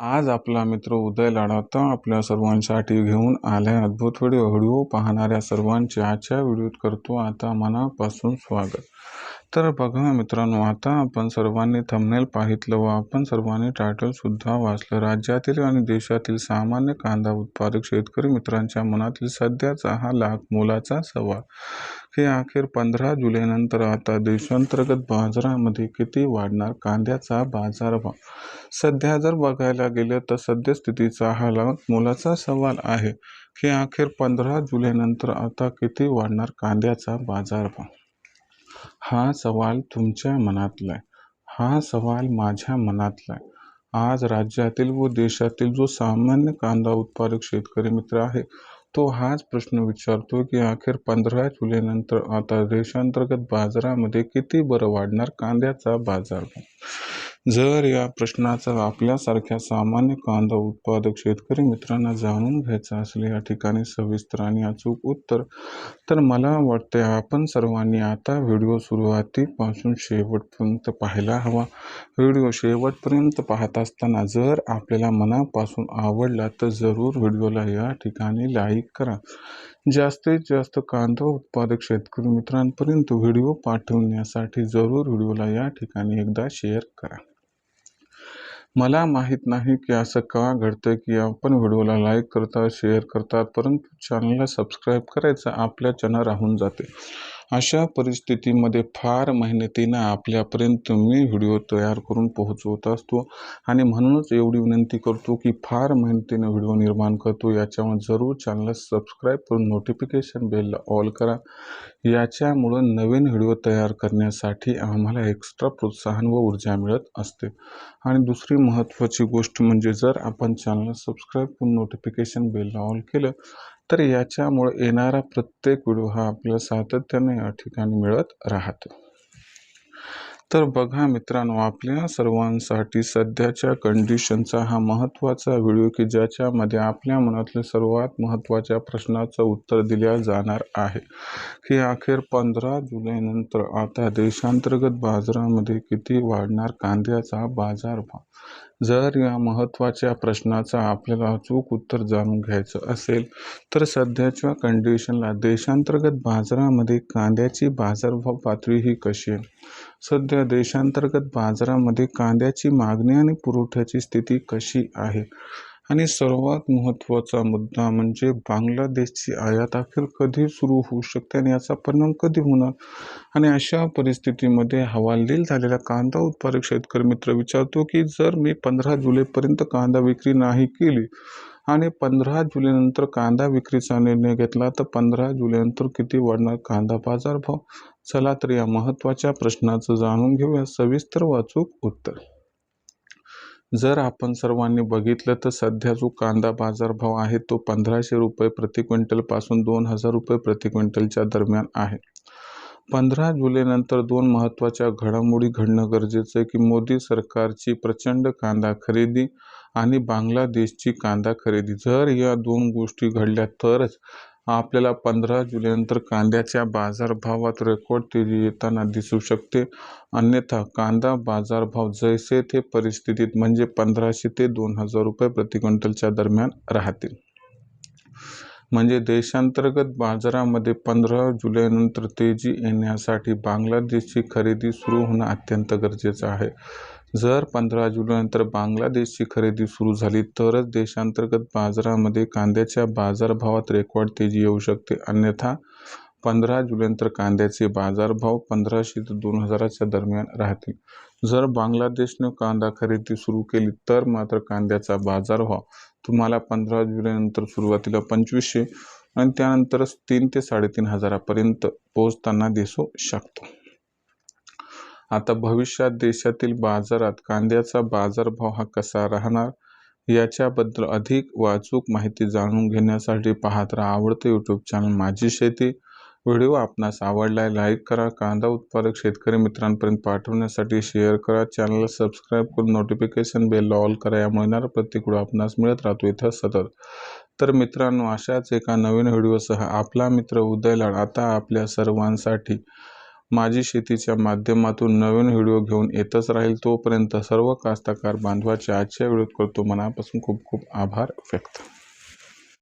आज आपला मित्र उदय लाडावता आपल्या सर्वांसाठी घेऊन आलाय अद्भुत व्हिडिओ व्हिडिओ पाहणाऱ्या सर्वांचे आजच्या व्हिडिओत करतो आता मनापासून स्वागत. तर बघा मित्रांनो आता आपण सर्वांनी थंबनेल पाहितलं व आपण सर्वांनी टायटलसुद्धा वाचलं. राज्यातील आणि देशातील सामान्य कांदा उत्पादक शेतकरी मित्रांच्या मनातील सध्याचा हा लाख मोलाचा सवाल. की अखेर पंधरा जुलैनंतर आता देशांतर्गत बाजारामध्ये किती वाढणार कांद्याचा बाजारभाव? सध्या जर बघायला गेलं तर सद्यस्थितीचा हा लाख मोलाचा सवाल आहे. की अखेर पंधरा जुलैनंतर आता किती वाढणार कांद्याचा बाजारभाव? हा सवाल तुमच्या मनातला आहे हा सवाल माझ्या मनातला आहे आज राज्यातील व देशातील जो सामान्य कांदा उत्पादक शेतकरी मित्र आहे तो हाच प्रश्न विचारतो की अखेर पंधरा जुलैनंतर आता देशांतर्गत बाजारामध्ये किती बरं वाढणार कांद्याचा बाजार जर या प्रश्नाचा आपल्यासारख्या सामान्य कांदा उत्पादक शेतकरी मित्रांना जाणून घ्यायचं असेल या ठिकाणी सविस्तर आणि अचूक उत्तर तर मला वाटते आपण सर्वांनी आता व्हिडिओ सुरुवातीपासून शेवटपर्यंत पाहायला हवा. व्हिडिओ शेवटपर्यंत पाहत असताना जर आपल्याला मनापासून आवडला तर जरूर व्हिडिओला या ठिकाणी लाईक करा. जास्तीत जास्त कांदा उत्पादक शेतकरी मित्रांपर्यंत व्हिडिओ पाठवण्यासाठी जरूर व्हिडिओला या ठिकाणी एकदा शेअर करा. मला माहीत नाही की असं का घडतं की आपण व्हिडिओला लाईक करतात शेअर करतात परंतु चॅनलला सबस्क्राईब करायचं आपल्या चॅनल राहून जाते. अशा परिस्थितीमध्ये फार मेहनतीनं आपल्यापर्यंत मी व्हिडिओ तयार करून पोहोचवत असतो आणि म्हणूनच एवढी विनंती करतो की फार मेहनतीनं व्हिडिओ निर्माण करतो. याच्यामुळे जरूर चॅनलला सबस्क्राईब करून नोटिफिकेशन बेलला ऑल करा. याच्यामुळं नवीन व्हिडिओ तयार करण्यासाठी आम्हाला एक्स्ट्रा प्रोत्साहन व ऊर्जा मिळत असते. आणि दुसरी महत्त्वाची गोष्ट म्हणजे जर आपण चॅनल सबस्क्राईब करून नोटिफिकेशन बेल ऑल केलं तर याच्यामुळे येणारा प्रत्येक व्हिडिओ हा आपल्याला सातत्याने या ठिकाणी मिळत राहतो. तर बघा मित्रांनो आपल्या सर्वांसाठी सध्याच्या कंडिशनचा हा महत्त्वाचा व्हिडिओ की ज्याच्यामध्ये आपल्या मनातल्या सर्वात महत्त्वाच्या प्रश्नाचं उत्तर दिल्या जाणार आहे. की अखेर पंधरा जुलैनंतर आता देशांतर्गत बाजारामध्ये किती वाढणार कांद्याचा बाजारभाव? जर या महत्त्वाच्या प्रश्नाचा आपल्याला अचूक उत्तर जाणून घ्यायचं असेल तर सध्याच्या कंडिशनला देशांतर्गत बाजारामध्ये कांद्याची बाजारभाव पातळी ही कशी आहे? सध्या देशांतर्गत बाजारामध्ये कांद्याची मागणी आणि पुरवठ्याची स्थिती कशी आहे? आणि सर्वात महत्त्वाचा मुद्दा म्हणजे बांगलादेशची आयात अखेर कधी सुरू होऊ शकते आणि याचा परिणाम कधी होणार? आणि अशा परिस्थितीमध्ये हवालदिल झालेला कांदा उत्पादक शेतकरी मित्र विचारतो की जर मी पंधरा जुलैपर्यंत कांदा विक्री नाही केली आणि पंधरा जुलैनंतर कांदा विक्रीचा निर्णय घेतला तर पंधरा जुलैनंतर किती वाढणार कांदा बाजारभाव? चला तर या महत्त्वाच्या प्रश्नाचं जाणून घेऊया. सविस्तर वाचूक उत्तर. जर आपण सर्वांनी बघितलं तर सध्या जो कांदा बाजारभाव आहे तो पंधराशे रुपये प्रति क्विंटलपासून दोन हजार रुपये प्रति क्विंटलच्या दरम्यान आहे. पंधरा जुलैनंतर दोन महत्त्वाच्या घडामोडी घडणं गरजेचं आहे की मोदी सरकारची प्रचंड कांदा खरेदी आणि बांगलादेशची कांदा खरेदी. जर या दोन गोष्टी घडल्या तरच आपल्याला पंधरा जुलैनंतर कांद्याच्या बाजारभावात रेकॉर्ड तेजी येताना दिसू शकते. अन्यथा कांदा बाजारभाव जैसे ते परिस्थितीत म्हणजे पंधराशे ते दोन हजार रुपये प्रति क्विंटलच्या दरम्यान राहतील. म्हणजे देशांतर्गत बाजारामध्ये पंधरा जुलैनंतर तेजी येण्यासाठी बांगलादेशची खरेदी सुरू होणं अत्यंत गरजेचं आहे. जर पंधरा जुलैनंतर बांगलादेशची खरेदी सुरू झाली तरच देशांतर्गत बाजारामध्ये कांद्याच्या बाजारभावात रेकॉर्ड तेजी येऊ शकते. अन्यथा पंधरा जुलैनंतर कांद्याचे बाजारभाव पंधराशे ते दोन हजाराच्या दरम्यान राहतील. जर बांगलादेशनं कांदा खरेदी सुरू केली तर मात्र कांद्याचा बाजारभाव तुम्हाला पंधरा जुलैनंतर सुरुवातीला पंचवीसशे आणि त्यानंतरच तीन ते साडेतीन हजारापर्यंत पोहोचताना दिसू शकतो. आता भविष्यात देशातील बाजारात कांद्याचा बाजारभाव हा कसा राहणार याच्याबद्दल अधिक वाचूक माहिती जाणून घेण्यासाठी पाहत राहा. आवडते यूट्यूब चॅनल माझी शेती. व्हिडिओ आपणास आवडलाय लाईक करा कांदा उत्पादक शेतकरी मित्रांपर्यंत पाठवण्यासाठी शेअर करा चॅनलला सबस्क्राईब करून नोटिफिकेशन बेल ऑल करा यामुळे येणारा प्रत्येक व्हिडिओ आपणास मिळत राहतो इथं सतत. तर मित्रांनो अशाच एका नवीन व्हिडिओसह आपला मित्र उदय लाड आता आपल्या सर्वांसाठी माझी शेतीच्या माध्यमातून नवीन व्हिडिओ घेऊन येतच राहील. तोपर्यंत सर्व कास्तकार बांधवाचे आजच्या व्हिडिओत करतो. मनापासून खूप खूप आभार व्यक्त.